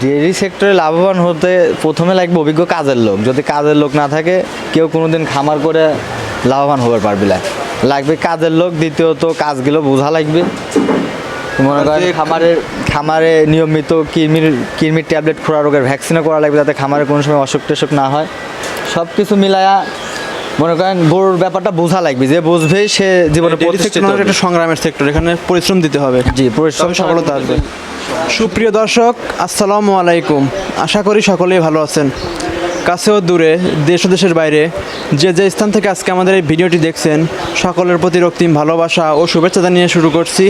Dairy সেক্টরে লাভবান হতে প্রথমে লাগবে অভিজ্ঞ কাজের লোক। যদি কাজের লোক না থাকে কেউ কোনোদিন খামার করে লাভবান হতে পারবে না। লাগবে কাজের লোক দ্বিতীয়ত কাজগুলো বোঝা লাগবে। মনে করেন খামারের খামারে নিয়মিত কৃমির কৃমির ট্যাবলেট খোরা রোগের ভ্যাকসিনও করা লাগবে যাতে খামারে কোনো সময় অসুখ টসুখ না হয়। সব কিছু মিলায়া মনে করেন গরুর ব্যাপারটা বোঝা লাগবে। যে বুঝবে সে জীবনে একটা সংগ্রামের সেক্টর এখানে পরিশ্রম দিতে হবে। জি পরিশ্রম সফলতা আসবে। সুপ্রিয় দর্শক, আসসালামু আলাইকুম। আশা করি সকলেই ভালো আছেন। কাছে ও দূরে, দেশ ও দেশের বাইরে, যে যে স্থান থেকে আজকে আমাদের এই ভিডিওটি দেখছেন, সকলের প্রতি রক্তিম ভালোবাসা ও শুভেচ্ছা জানিয়ে শুরু করছি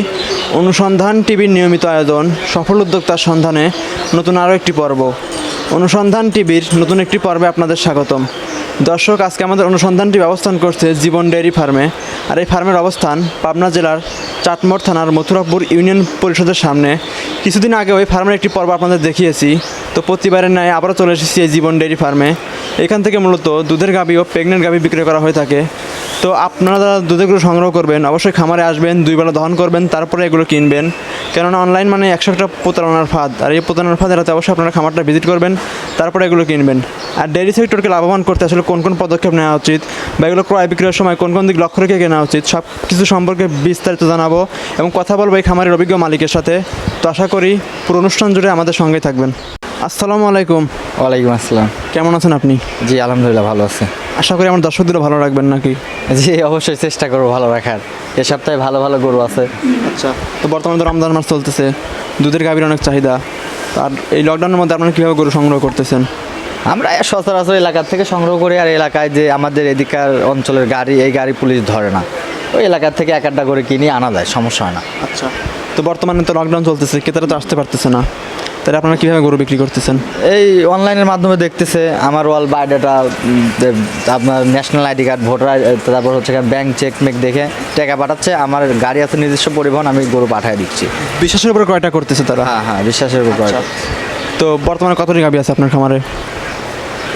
অনুসন্ধান টিভির নিয়মিত আয়োজন, সফল উদ্যোক্তার সন্ধানে নতুন আরও একটি পর্ব। অনুসন্ধান টিভির নতুন একটি পর্বে আপনাদের স্বাগতম। দর্শক, আজকে আমাদের অনুসন্ধানটি অবস্থান করছে জীবন ডেয়ারি ফার্মে। আর এই ফার্মের অবস্থান পাবনা জেলার চাটমোড় থানার মথুরাপুর ইউনিয়ন পরিষদের সামনে। কিছুদিন আগে ওই ফার্মের একটি পর্ব আপনাদের দেখিয়েছি। তো প্রতিবারের ন্যায় আবারও চলে এসেছি এই জীবন ডেয়ারি ফার্মে। এখান থেকে মূলত দুধের গাভি ও প্রেগনেন্ট গাভি বিক্রি করা হয়ে থাকে। তো আপনারা যারা দুধেরগুলো সংগ্রহ করবেন, অবশ্যই খামারে আসবেন, দুই বেলা দহন করবেন, তারপরে এগুলো কিনবেন। কেননা অনলাইন মানে একশো একটা প্রতারণার ফাঁদ। আর এই প্রতারণার ফাঁদ এড়াতে অবশ্যই আপনারা খামারটা ভিজিট করবেন, তারপরে এগুলো কিনবেন। আর ডেয়ারি সেক্টরকে লাভবান করতে আসলে কোন কোন পদক্ষেপ নেওয়া উচিত বা এগুলো ক্রয় বিক্রয়ের সময় কোন কোন দিক লক্ষ্য রেখে কেনা উচিত সব কিছু সম্পর্কে বিস্তারিত জানাব এবং কথা বলব এই খামারের অভিজ্ঞ মালিকের সাথে। তো আশা করি পুরো অনুষ্ঠান জুড়ে আমাদের সঙ্গে থাকবেন। আসসালামু আলাইকুম। ওয়ালাইকুম আসসালাম। কেমন আছেন আপনি? জি আলহামদুলিল্লাহ ভালো আছে। আশা করি আমার দর্শকদেরও ভালো রাখবেন নাকি? জি অবশ্যই চেষ্টা করব ভালো রাখার। এ সপ্তাহে ভালো ভালো গরু আছে। আচ্ছা তো বর্তমানে তো রমজান মাস চলতেছে দুধের গাভীর অনেক চাহিদা। আর এই লকডাউনের মধ্যে আপনারা কীভাবে গরু সংগ্রহ করতেছেন? আমরা সচরাচর এলাকা থেকে সংগ্রহ করি আর এলাকায় যে আমাদের এদিকার অঞ্চলের গাড়ি এই গাড়ি পুলিশ ধরে না। ওই এলাকার থেকে এক একটা করে কিনে আনা যায় সমস্যা হয় না। আচ্ছা তো বর্তমানে তো লকডাউন চলতেছে ক্রেতারা তো আসতে পারতেছে না। তাহলে আপনারা কীভাবে গরু বিক্রি করতেছেন? এই অনলাইনের মাধ্যমে দেখতেছে আমার ওয়াল বায়োডাটা আপনার ন্যাশনাল আইডি কার্ড ভোটার তারপর হচ্ছে ব্যাংক চেক মেক দেখে টাকা পাঠাচ্ছে আমার গাড়ি আছে নিজস্ব পরিবহন আমি গরু পাঠিয়ে দিচ্ছি। বিশ্বাসের উপরে কয়টা করতেছে তারা? হ্যাঁ হ্যাঁ বিশ্বাসের উপর কয়টা। তো বর্তমানে কতটি গাভী আছে আপনার খামারে?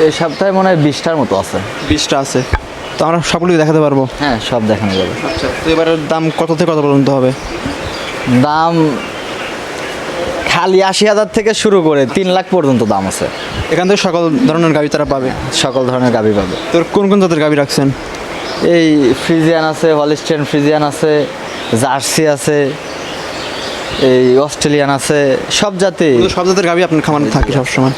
এই সপ্তাহে মনে হয় বিশটার মতো আছে। বিশটা আছে। তো আমরা সবগুলি দেখাতে পারব? হ্যাঁ সব দেখানো যাবে। আচ্ছা তো এবারের দাম কত থেকে কত পর্যন্ত হবে? দাম খালি আশি হাজার থেকে শুরু করে তিন লাখ পর্যন্ত দাম আছে। এখান থেকে সকল ধরনের গাভী তারা পাবে? সকল ধরনের গাভি পাবে। তোর কোন কোন জাতের গাভী রাখছেন? এই ফ্রিজিয়ান আছে হলিস্টেন ফ্রিজিয়ান আছে জার্সি আছে এই অস্ট্রেলিয়ান আছে সব জাতি। সব জাতের গাভী আপনার খামারে থাকে সবসময়?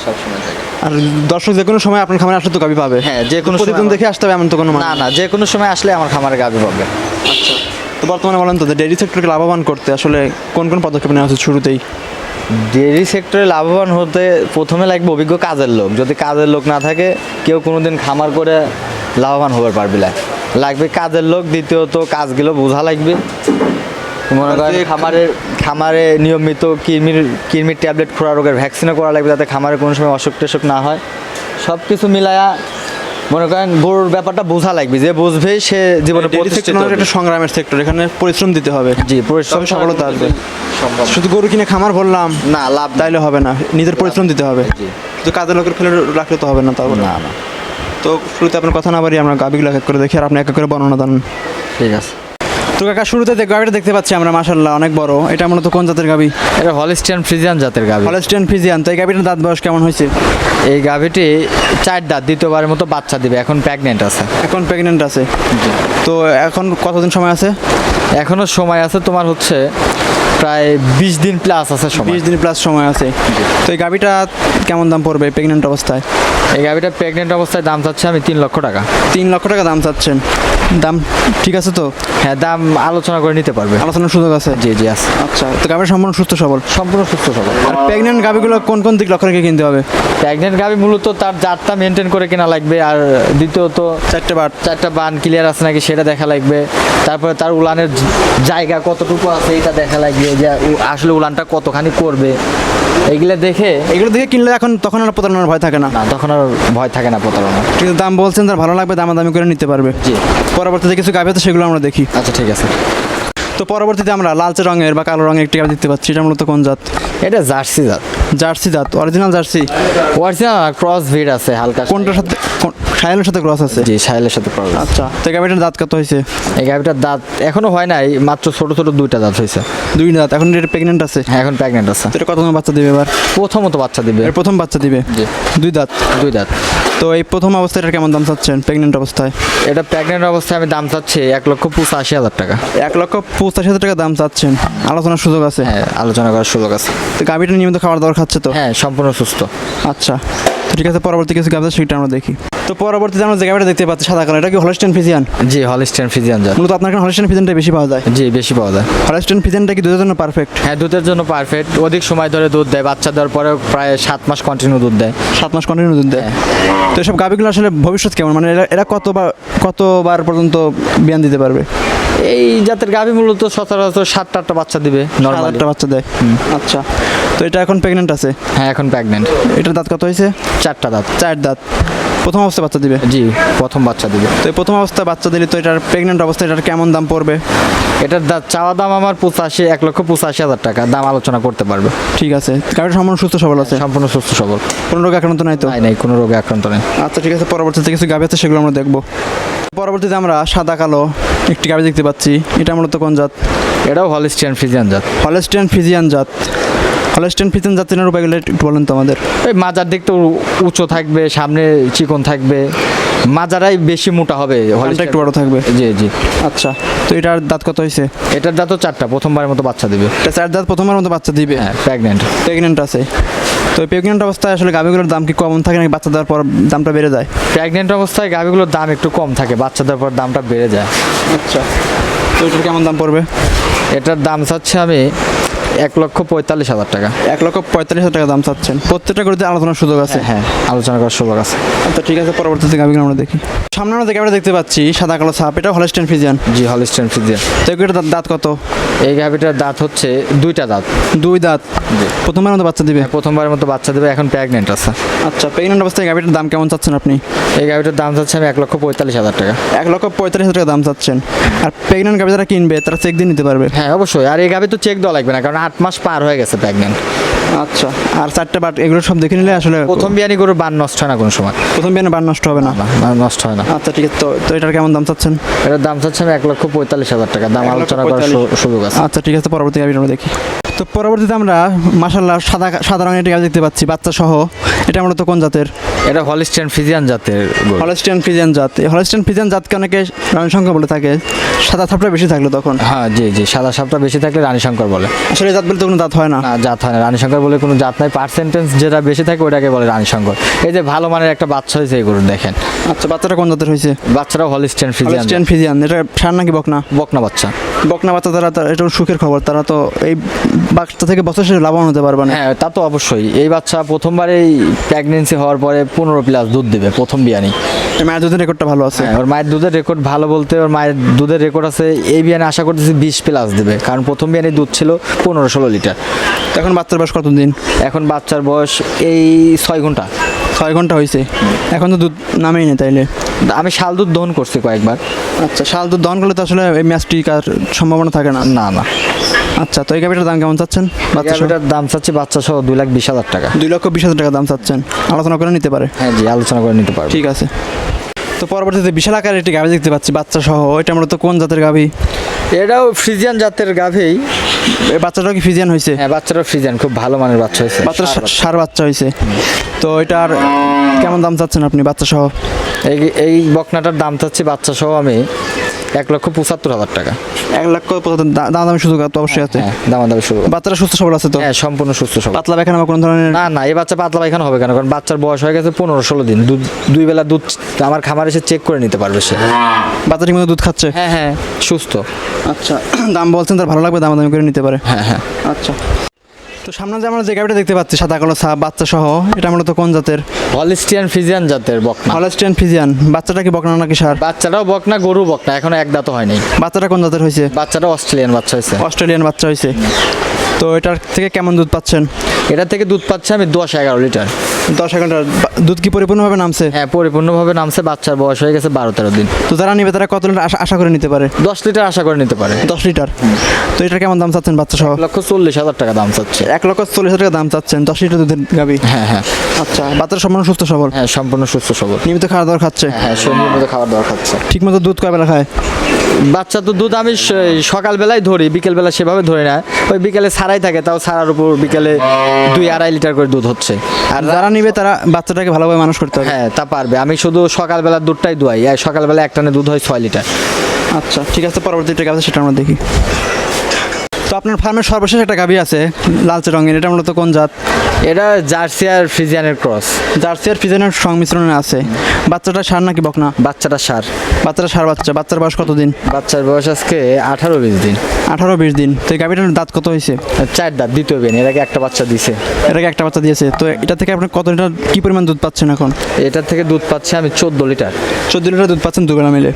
আর দর্শক যে কোনো সময় আপনার খামারে আসলে তো গাভী পাবে। হ্যাঁ, যে কোনো প্রতিদিন দেখে আসতে হবে এমন তো কোনো মানে না না। যে কোনো সময় আসলে আমার খামারে গাভি পাবে। আচ্ছা তো বর্তমানে বলেন তো ডেইরি সেক্টরকে লাভবান করতে আসলে কোন কোন পদক্ষেপ নেওয়া উচিত শুরুতেই? ডেয়ারি সেক্টরে লাভবান হতে প্রথমে লাগবে অভিজ্ঞ কাজের লোক। যদি কাজের লোক না থাকে কেউ কোনোদিন খামার করে লাভবান হতে পারবে না। লাগবে কাজের লোক দ্বিতীয়ত কাজগুলো বোঝা লাগবে। মনে করেন যে- খামারের খামারে নিয়মিত কৃমির কৃমির ট্যাবলেট খোরা রোগের ভ্যাকসিনও করা লাগবে যাতে খামারে কোনো সময় অসুখ টসুখ না হয়। সব কিছু মিলায়া মনে করেন গরুর ব্যাপারটা বোঝা লাগবে যে বুঝবে সে জীবনে। একটা সংগ্রামের সেক্টর এখানে পরিশ্রম দিতে হবে। জি পরিশ্রম সফলতা আসবে। শুধু গরু কিনে খামার বললাম না লাভ দাইলে হবে না নিজের পরিশ্রম দিতে হবে। শুধু তো কাজের লোকের ফেলে রাখলে তো হবে না তারপর না। না তো শুরুতে আপনার কথা না বাড়ি আমরা গাবিগুলো এক করে দেখি আর আপনি এক এক করে বর্ণনা দেন। ঠিক আছে। তো কাকা শুরুতে যে গাভিটা দেখতে পাচ্ছি আমরা মাশাল্লাহ অনেক বড়। এটা মূলত কোন জাতের গাভি এটা হলিস্টিয়ান ফ্রিজিয়ান জাতের গাভি হলিস্টিয়ান ফিজিয়ান তো এই গাভিটার দাঁত বয়স কেমন হয়েছে? এই গাভিটি চার দাঁত দ্বিতীয়বারের মতো বাচ্চা দিবে এখন প্রেগনেন্ট আছে। এখন প্রেগনেন্ট আছে। তো এখন কতদিন সময় আছে? এখনও সময় আছে তোমার হচ্ছে প্রায় বিশ দিন প্লাস আছে সময়। বিশ দিন প্লাস সময় আছে। তো এই গাভিটা কেমন দাম পড়বে প্রেগনেন্ট অবস্থায়? এই গাড়িটা প্রেগনেন্ট অবস্থায় দাম চাচ্ছে আমি তিন লক্ষ টাকা। তিন লক্ষ টাকা দাম চাচ্ছেন। দাম ঠিক আছে তো? হ্যাঁ দাম আলোচনা করে নিতে পারবে। আলোচনার সুযোগ আছে? জি জি আছে। আচ্ছা তো গাভির সম্পূর্ণ সুস্থ সবল? সম্পূর্ণ সুস্থ সবল। আর প্রেগনেন্ট গাভিগুলো কোন কোন দিক লক্ষ্য রেখে কিনতে হবে? প্রেগনেন্ট গাভি মূলত তার জাতটা মেনটেন করে কেনা লাগবে আর দ্বিতীয়ত চারটে বাট। চারটা বান ক্লিয়ার আছে নাকি সেটা দেখা লাগবে। তারপরে তার উলানের জায়গা কতটুকু আছে এটা দেখা লাগবে যে আসলে উলানটা কতখানি করবে। এগুলো দেখে এগুলো দেখে কিনলে এখন তখন আর প্রতারণার ভয় থাকে না। না তখন আর ভয় থাকে না প্রতারণা কিন্তু দাম বলছেন তার ভালো লাগবে দামাদামি করে নিতে পারবে। জি। পরবর্তীতে কিছু গাভি আছে সেগুলো আমরা দেখি। আচ্ছা ঠিক আছে। তো তো পরবর্তীতে আমরা লালচে রঙের বা কালো রঙের একটি গাভি দেখতে পাচ্ছি এটা মূলত কোন জাত? এটা জার্সি জাত। জার্সি জাত অরিজিনাল জার্সি। অরিজিনাল ক্রস ভিড আছে হালকা। কোনটার সাথে সায়ালের সাথে ক্রস আছে? জি সাহেলের সাথে ক্রস আচ্ছা তো এই গাভিটার দাঁত কত হয়েছে? এই গাভিটার দাঁত এখনও হয় নাই মাত্র ছোট ছোট দুইটা দাঁত হয়েছে। দুই দাঁত এখন এটা প্রেগনেন্ট আছে? হ্যাঁ এখন প্রেগনেন্ট আছে। তো এটা কত বাচ্চা দিবে এবার? প্রথমত বাচ্চা দিবে। এর প্রথম বাচ্চা দিবে? জি। দুই দাঁত? দুই দাঁত। তো এই প্রথম অবস্থায় এটার কেমন দাম চাচ্ছেন প্রেগনেন্ট অবস্থায়? এটা প্রেগনেন্ট অবস্থায় আমি দাম চাচ্ছি এক লক্ষ পঁচাশি হাজার টাকা। এক লক্ষ পঁচাশি হাজার টাকা দাম চাচ্ছেন। আলোচনার সুযোগ আছে? হ্যাঁ আলোচনা করার সুযোগ আছে। তো গাভিটা নিয়মিত খাবার দাবার খাচ্ছে তো? হ্যাঁ সম্পূর্ণ সুস্থ। আচ্ছা ঠিক আছে পরবর্তী কিছু গাভি সেটা আমরা দেখি। তো পরবর্তীতে আমরা যে গাভিটা দেখতে পাচ্ছি সাদা কালার এটা কি হলস্টেন ফিজিয়ান জি হলিস্টেন ফিজিয়ান জাত মূলত আপনার এখানে হলস্টেন ফিজিয়ানটা বেশি পাওয়া যায়? জি বেশি পাওয়া যায়। হলস্টেন ফিজিয়ানটা কি দুধের জন্য পারফেক্ট হ্যাঁ দুধের জন্য পারফেক্ট অধিক সময় ধরে দুধ দেয় বাচ্চা দেওয়ার পরেও প্রায় সাত মাস কন্টিনিউ দুধ দেয়। সাত মাস কন্টিনিউ দুধ দেয়। তো এসব গাভিগুলো আসলে ভবিষ্যৎ কেমন? মানে এরা এরা কতবার কতবার পর্যন্ত বিয়ান দিতে পারবে? এই জাতের গাভী মূলত সচরাচর সাতটা আটটা বাচ্চা দিবে সাত নর্মাল আটটা বাচ্চা দেয়। আচ্ছা। তো এটা এখন প্রেগনেন্ট আছে? হ্যাঁ এখন প্রেগনেন্ট এটার দাঁত কত হয়েছে? চারটা দাঁত। চার দাঁত। প্রথম অবস্থায় বাচ্চা দিবে? জি প্রথম বাচ্চা দিবে। তো এই প্রথম অবস্থায় বাচ্চা দিলে তো এটার প্রেগনেন্ট অবস্থায় এটার কেমন দাম পড়বে? এটার চাওয়া দাম আমার পঁচাশি এক লক্ষ পঁচাশি হাজার টাকা। দাম আলোচনা করতে পারবে। ঠিক আছে। গাড়িটা সম্পূর্ণ সুস্থ সবল আছে? সম্পূর্ণ সুস্থ সবল। কোনো রোগ আক্রান্ত নাই তো? নাই নাই কোনো রোগে আক্রান্ত নেই। আচ্ছা ঠিক আছে পরবর্তীতে কিছু গাভি আছে সেগুলো আমরা দেখব। পরবর্তীতে আমরা সাদা কালো একটি গাভি দেখতে পাচ্ছি। এটা মূলত কোন জাত? এটাও হলিস্টিয়ান ফিজিয়ান জাত। হলেস্টিয়ান ফিজিয়ান জাত। হলেস্টিয়ান ফিজিয়ান জাত চেনার উপায়গুলো একটু বলেন তো আমাদের। ওই মাজার উ- উঁচু থাকবে সামনে চিকন থাকবে মাজারাই বেশি মোটা হবে হালটা একটু বড় থাকবে? জি জি। আচ্ছা তো এটার দাঁত কত হয়েছে এটার দাঁতও চারটা প্রথমবারের মতো বাচ্চা দিবে। এটা চার দাঁত প্রথমবার মতো বাচ্চা দিবে? হ্যাঁ প্রেগনেন্ট প্রেগনেন্ট আছে। তো প্রেগনেন্ট অবস্থায় আসলে গাভিগুলোর দাম কি কম থাকে নাকি বাচ্চা দেওয়ার পর দামটা বেড়ে যায়? প্রেগনেন্ট অবস্থায় গাভিগুলোর দাম একটু কম থাকে বাচ্চা দেওয়ার পর দামটা বেড়ে যায়। আচ্ছা তো এটার কেমন দাম পড়বে? এটার দাম চাচ্ছে আমি এক লক্ষ পঁয়তাল্লিশ হাজার টাকা। এক লক্ষ পঁয়তাল্লিশ হাজার টাকা দাম চাচ্ছেন। প্রত্যেকটা গরুতে আলোচনার সুযোগ আছে? হ্যাঁ আলোচনা করার সুযোগ আছে। আচ্ছা ঠিক আছে পরবর্তীতে গাভিগুলো আমরা দেখি। সামনে আমরা গাভিটা দেখতে পাচ্ছি সাদা কালো সাপ এটা হলেস্টেন ফিজিয়ান জি হলিস্টেন ফিজিয়ান তো এগুলোর দাঁত- কত? এই গাভিটার দাঁত হচ্ছে দুইটা দাঁত। দুই দাঁত। প্রথমবার মতো বাচ্চা দিবে? প্রথমবারের মতো বাচ্চা দেবে এখন প্রেগনেন্ট আছে। আচ্ছা প্রেগনেন্ট অবস্থায় গাভিটার দাম কেমন চাচ্ছেন আপনি? এই গাভিটার দাম চাচ্ছে আমি এক লক্ষ পঁয়তাল্লিশ হাজার টাকা। এক লক্ষ পঁয়তাল্লিশ হাজার টাকা দাম চাচ্ছেন। আর প্রেগনেন্ট গাভি যারা কিনবে তারা চেক দিয়ে নিতে পারবে। হ্যাঁ অবশ্যই। আর এই গাভি তো চেক দেওয়া লাগবে না কারণ আট মাস পার হয়ে গেছে প্রেগনেন্ট আচ্ছা আর চারটে বাট এগুলো সব দেখে নিলে আসলে প্রথম বিয়ানি গরুর বান নষ্ট হয় না কোনো সময়। প্রথম বিয়ানে বান নষ্ট হবে না? বান নষ্ট হয় না। আচ্ছা ঠিক আছে। তো তো এটার কেমন দাম চাচ্ছেন? এটার দাম চাচ্ছে আমি এক লক্ষ পঁয়তাল্লিশ হাজার টাকা। দাম আলোচনা করার সুযোগ আছে। আচ্ছা ঠিক আছে। পরবর্তী গাভি আমরা দেখি। তো পরবর্তীতে আমরা মাসাল্লাহ সাদা সাদা রঙের গাভি দেখতে পাচ্ছি বাচ্চা সহ এটা মূলত কোন জাতের? এটা হলিস্টিয়ান ফিজিয়ান জাতের গরু। হলস্টিয়ান ফিজিয়ান জাত। এই হলস্টিয়ান ফিজিয়ান জাতকে অনেকে রানী সংখ্যা বলে থাকে। সাদা থাপটা বেশি থাকল তখন। হ্যাঁ জি জি সাদা সাপটা বেশি থাকলে রানী শঙ্কর বলে। আসলে জাত বলে তো কোনো দাঁত হয় না। না জাত হয় না। রানী শঙ্কর বলে কোনো জাত নাই। পার্সেন্টেজ যেটা বেশি থাকে ওটাকে বলে রানী শঙ্কর। এই যে ভালো মানের একটা বাচ্চা হয়েছে এই গরুর দেখেন। আচ্ছা বাচ্চাটা কোন জাতের হয়েছে? বাচ্চারাও হলিস্টিয়ান ফিজিয়ান হলস্টিয়ান ফিজিয়ান। এটা সার নাকি বকনা? বকনা বাচ্চা। বকনা বাচ্চা তারা এটা সুখের খবর। তারা তো এই বাচ্চা থেকে বছর শেষে লাভবান হতে পারবে না। হ্যাঁ তা তো অবশ্যই। এই বাচ্চা প্রথমবারেই প্রেগনেন্সি হওয়ার পরে পনেরো প্লাস দুধ দেবে প্রথম বিয়ানি। মায়ের দুধের রেকর্ডটা ভালো আছে। হ্যাঁ ওর মায়ের দুধের রেকর্ড ভালো বলতে ওর মায়ের দুধের রেকর্ড আছে এই বিয়ানে আশা করতেছি বিশ প্লাস দেবে কারণ প্রথম বিয়ানে দুধ ছিল পনেরো ষোলো লিটার এখন বাচ্চার বয়স কত দিন এখন বাচ্চার বয়স এই ছয় ঘণ্টা। ছয় ঘণ্টা হয়েছে এখন তো দুধ নামেই নেই তাইলে। আমি শাল দুধ দহন করছি কয়েকবার। আচ্ছা শাল দুধ দহন করলে তো আসলে এই ম্যাচটি কার সম্ভাবনা থাকে না? না না। আচ্ছা তো এই গাভিটার দাম কেমন চাচ্ছেন? বাচ্চা সহ? দাম চাচ্ছি বাচ্চা সহ দুই লাখ বিশ হাজার টাকা। দুই লক্ষ বিশ হাজার টাকা দাম চাচ্ছেন। আলোচনা করে নিতে পারে। হ্যাঁ জি আলোচনা করে নিতে পারে ঠিক আছে। তো পরবর্তীতে বিশাল আকারের একটি গাভি দেখতে পাচ্ছি বাচ্চা সহ ওইটা মূলত কোন জাতের গাভি? এটাও ফ্রিজিয়ান জাতের গাভেই এই বাচ্চাটাও কি ফিজিয়ান হয়েছে? হ্যাঁ বাচ্চাটাও ফিজিয়ান খুব ভালো মানের বাচ্চা হয়েছে। বাচ্চা। সার বাচ্চা হয়েছে। তো এটার কেমন দাম চাচ্ছেন আপনি বাচ্চা সহ এই এই বকনাটার দাম চাচ্ছি বাচ্চা সহ আমি এক লক্ষ পঁচাত্তর হাজার টাকা। এক লক্ষ পঁচাত্তর দাম দামি সুযোগ তো অবশ্যই আছে। হ্যাঁ দাম দামি শুরু বাচ্চারা সুস্থ সবল আছে তো? হ্যাঁ সম্পূর্ণ সুস্থ সবল। পাতলা পায়খানা বা কোনো ধরনের? না না এই বাচ্চা পাতলা পায়খানা হবে কেন? কারণ বাচ্চার বয়স হয়ে গেছে পনেরো ষোলো দিন। দুধ দুই বেলা দুধ আমার খামার এসে চেক করে নিতে পারবে সে। বাচ্চা ঠিক মতো দুধ খাচ্ছে? হ্যাঁ হ্যাঁ সুস্থ। আচ্ছা দাম বলছেন তার ভালো লাগবে দাম দামি করে নিতে পারে। হ্যাঁ হ্যাঁ। আচ্ছা। তো সামনে যে আমরা যে গাড়িটা দেখতে পাচ্ছি সাদা কালো সাপ বাচ্চা সহ এটা মূলত কোন জাতের? হলিস্টিয়ান ফিজিয়ান জাতের বকনা। Holstein Friesian. বাচ্চাটা কি বকনা নাকি সার? বাচ্চাটাও বকনা গরু বকনা এখনও এক দাঁত হয়নি। বাচ্চাটা কোন জাতের হয়েছে বাচ্চাটা অস্ট্রেলিয়ান বাচ্চা হয়েছে অস্ট্রেলিয়ান বাচ্চা হয়েছে তো এটার থেকে কেমন দুধ পাচ্ছেন? এটা থেকে দুধ পাচ্ছে আমি দশ এগারো লিটার। দশ ঘণ্টা দুধ কি পরিপূর্ণভাবে নামছে? হ্যাঁ পরিপূর্ণভাবে নামছে বাচ্চার বয়স হয়ে গেছে বারো তেরো দিন। তো যারা নিবে তারা কত লিটার আশা আশা করে নিতে পারে? দশ লিটার আশা করে নিতে পারে। দশ লিটার? তো এটার কেমন দাম চাচ্ছেন বাচ্চা সহ লক্ষ চল্লিশ হাজার টাকা দাম চাচ্ছে। এক লক্ষ চল্লিশ হাজার টাকা দাম চাচ্ছেন দশ লিটার দুধের গাবি হ্যাঁ হ্যাঁ। আচ্ছা। বাচ্চারা সম্পূর্ণ সুস্থ সবল? হ্যাঁ সম্পূর্ণ সুস্থ সবল। নিয়মিত খাওয়া দাওয়া খাচ্ছে? হ্যাঁ সে নিয়মিত খাবার দাবার খাচ্ছে। ঠিক মতো দুধ কয় বেলা খায়? বাচ্চা তো দুধ আমি সকালবেলায় ধরি বিকেলবেলা সেভাবে ধরি না। ওই বিকেলে ছাড়াই থাকে তাও ছাড়ার উপর বিকেলে দুই আড়াই লিটার করে দুধ হচ্ছে। আর যারা নিবে তারা বাচ্চাটাকে ভালোভাবে মানুষ করতে হবে। হ্যাঁ তা পারবে। আমি শুধু সকালবেলার দুধটাই দুয়াই। সকালবেলা এক টানে দুধ হয় ছয় লিটার। আচ্ছা ঠিক আছে পরবর্তী আছে সেটা আমরা দেখি। তো আপনার ফার্মের সর্বশেষ একটা গাবি আছে লালচে রঙের এটা মূলত কোন জাত? এটা জার্সি আর ফ্রিজিয়ানের ক্রস। জার্সি আর ফিজেনের সংমিশ্রণে আছে। বাচ্চাটা সার নাকি বকনা? বাচ্চাটা সার। বাচ্চাটা সার বাচ্চা বাচ্চার বয়স কত দিন বাচ্চার বয়স আজকে আঠারো বিশ দিন। আঠারো বিশ দিন। তো এই গাভিটার দাঁত কত হয়েছে? চার দাঁত দ্বিতীয় বেন এর আগে একটা বাচ্চা দিছে। আগে একটা বাচ্চা দিয়েছে। তো এটা থেকে আপনি কত লিটার কি পরিমাণ দুধ পাচ্ছেন এখন? এটার থেকে দুধ পাচ্ছে আমি চোদ্দ লিটার। চোদ্দ লিটার দুধ পাচ্ছেন দুবেলা মিলে।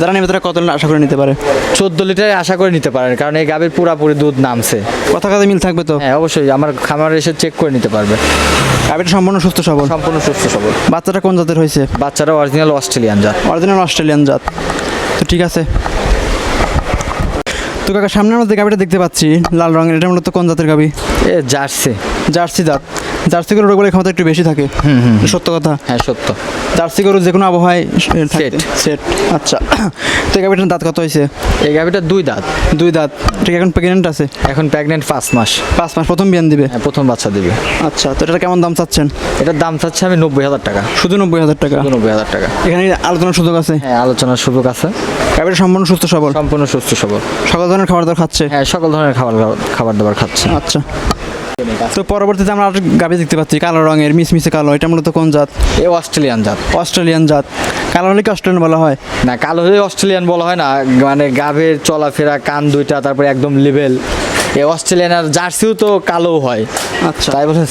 যারা নেবে তারা কত লিটার আশা করে নিতে পারে? চোদ্দ লিটারে আশা করে নিতে পারেন কারণ এই গাভীর পুরাপুরি দুধ নামছে। কথা কথা মিল থাকবে তো? হ্যাঁ অবশ্যই আমার খামার এসে চেক করে নিতে পারবে। গাভিটা সম্পূর্ণ সুস্থ সবল? সম্পূর্ণ সুস্থ সবল। বাচ্চাটা কোন জাতের হয়েছে? বাচ্চাটা অরিজিনাল অস্ট্রেলিয়ান জাত। অরিজিনাল অস্ট্রেলিয়ান জাত। তো ঠিক আছে। তো কাকা সামনের মধ্যে গাভিটা দেখতে পাচ্ছি লাল রঙের। এটা মূলত কোন জাতের গাভি এ জার্সি। জার্সি জাত। জার্সি গরুর রোগ ক্ষমতা একটু বেশি থাকে। সত্য কথা। হ্যাঁ সত্য। জার্সি গরু যে কোনো আবহাওয়ায় Set. সেট আচ্ছা। তো এই গাভিটার দাঁত কত হয়েছে? এই গাভীটা দুই দাঁত। দুই দাঁত। ঠিক এখন প্রেগনেন্ট আছে? এখন প্রেগনেন্ট পাঁচ মাস। পাঁচ মাস প্রথম বিয়ান দিবে? হ্যাঁ প্রথম বাচ্চা দিবে। আচ্ছা তো এটা কেমন দাম চাচ্ছেন? এটার দাম চাচ্ছে আমি নব্বই হাজার টাকা। শুধু নব্বই হাজার টাকা? শুধু নব্বই হাজার টাকা। এখানে আলোচনার সুযোগ আছে? হ্যাঁ আলোচনার সুযোগ আছে। গাভিটা সম্পূর্ণ সুস্থ সবল? সম্পূর্ণ সুস্থ সবল। সকল ধরনের খাবার দাবার খাচ্ছে? হ্যাঁ সকল ধরনের খাবার খাবার দাবার খাচ্ছে। আচ্ছা। তো পরবর্তীতে আমরা আর গাভি দেখতে পাচ্ছি কালো রঙের মিসমিসে কালো। এটা মূলত কোন জাত? এ অস্ট্রেলিয়ান জাত। অস্ট্রেলিয়ান জাত। কালো হলে কি অস্ট্রেলিয়ান বলা হয়? না কালো হলে অস্ট্রেলিয়ান বলা হয় না। মানে গাভের চলাফেরা কান দুইটা তারপরে একদম লেভেল এ অস্ট্রেলিয়ান আর জার্সিও তো কালো হয়। আচ্ছা। তাই বলে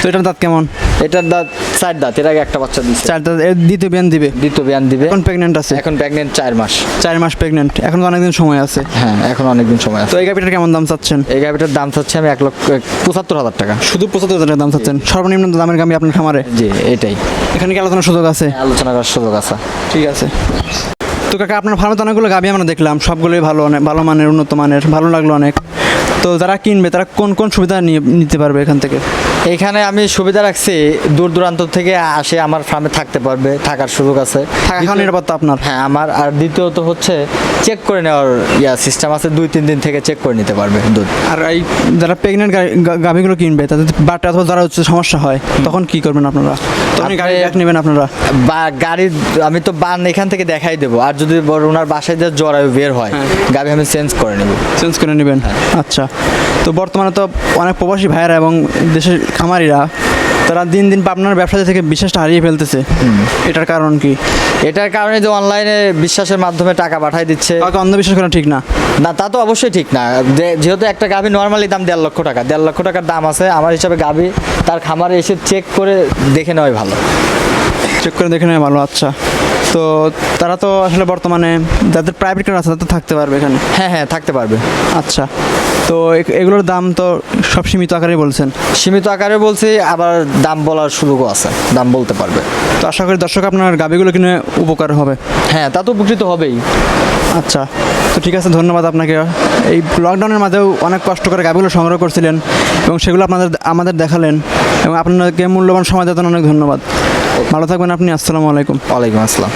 তো এটার দাঁত কেমন? এটার দাঁত চার দাঁত এর আগে একটা বাচ্চা দিচ্ছে চার দাঁত এর দ্বিতীয় বিয়ান দিবে। দ্বিতীয় বিয়ান দিবে। এখন প্রেগনেন্ট আছে। এখন প্রেগনেন্ট চার মাস। চার মাস প্রেগনেন্ট এখন অনেকদিন সময় আছে। হ্যাঁ এখন অনেকদিন সময় আছে। তো এই গাভিটার কেমন দাম চাচ্ছেন? এই গাভীটার দাম চাচ্ছে আমি এক লক্ষ পঁচাত্তর হাজার টাকা। শুধু পঁচাত্তর হাজার টাকা দাম চাচ্ছেন। সর্বনিম্ন দামের গামি আপনার খামারে? জি এটাই। এখানে কি আলোচনার সুযোগ আছে? আলোচনা করার সুযোগ আছে। ঠিক আছে। তো কাকা আপনার ফার্মে তো অনেকগুলো গাভি আমরা দেখলাম। সবগুলোই ভালো অনেক ভালো মানের উন্নত মানের ভালো লাগল অনেক। তো যারা কিনবে তারা কোন কোন সুবিধা নিতে পারবে এখান থেকে? এখানে আমি সুবিধা রাখছি দূর দূরান্ত থেকে আসে আমার ফার্মে থাকতে পারবে থাকার সুযোগ আছে। থাকা খাওয়ার নিরাপত্তা আপনার? হ্যাঁ আমার আর দ্বিতীয়ত হচ্ছে চেক করে নেওয়ার ইয়া সিস্টেম আছে দুই তিন দিন থেকে চেক করে নিতে পারবে দুধ। আর এই যারা প্রেগনেন্ট গাভিগুলো কিনবে তাদের বাটে অথবা যারা হচ্ছে সমস্যা হয় তখন কি করবেন আপনারা? তখন গাড়ি নেবেন আপনারা? বা গাড়ির আমি তো বান এখান থেকে দেখাই দেবো আর যদি ওনার বাসায় যে জরায়ু বের হয় হ্যাঁ। গাড়ি আমি চেঞ্জ করে নেব। চেঞ্জ করে নেবেন? আচ্ছা তো বর্তমানে তো অনেক প্রবাসী ভাইয়েরা এবং দেশের খামারিরা তারা দিন দিন পাবনার ব্যবসা থেকে বিশ্বাসটা হারিয়ে ফেলতেছে। এটার কারণ কি? এটার কারণে যে অনলাইনে বিশ্বাসের মাধ্যমে টাকা পাঠাই দিচ্ছে। কাউকে অন্ধবিশ্বাস করা ঠিক না। না তা তো অবশ্যই ঠিক না। যে- যেহেতু একটা গাভী নর্মালি দাম দেড় লক্ষ টাকা দেড় লক্ষ টাকার দাম আছে। আমার হিসাবে গাভী তার খামারে এসে চেক করে দেখে নেওয়াই ভালো। চেক করে দেখে নেওয়া ভালো আচ্ছা। তো তারা তো আসলে বর্তমানে যাদের প্রাইভেট কার আছে তাদের থাকতে পারবে এখানে? হ্যাঁ হ্যাঁ থাকতে পারবে। আচ্ছা তো এগুলোর দাম তো সব সীমিত আকারে বলছেন? সীমিত আকারে বলছি আবার দাম বলার সুযোগও আছে দাম বলতে পারবে। তো আশা করি দর্শক আপনার গাবিগুলো কিনে উপকার হবে। হ্যাঁ তা তো উপকৃত হবেই। আচ্ছা তো ঠিক আছে ধন্যবাদ আপনাকে। এই লকডাউনের মাঝেও অনেক কষ্ট করে গাবিগুলো সংগ্রহ করছিলেন এবং সেগুলো আপনাদের আমাদের দেখালেন এবং আপনাকে মূল্যবান সময় দেওয়ার অনেক ধন্যবাদ। ভালো থাকবেন আপনি আসসালামু আলাইকুম। ওয়ালাইকুম আসসালাম।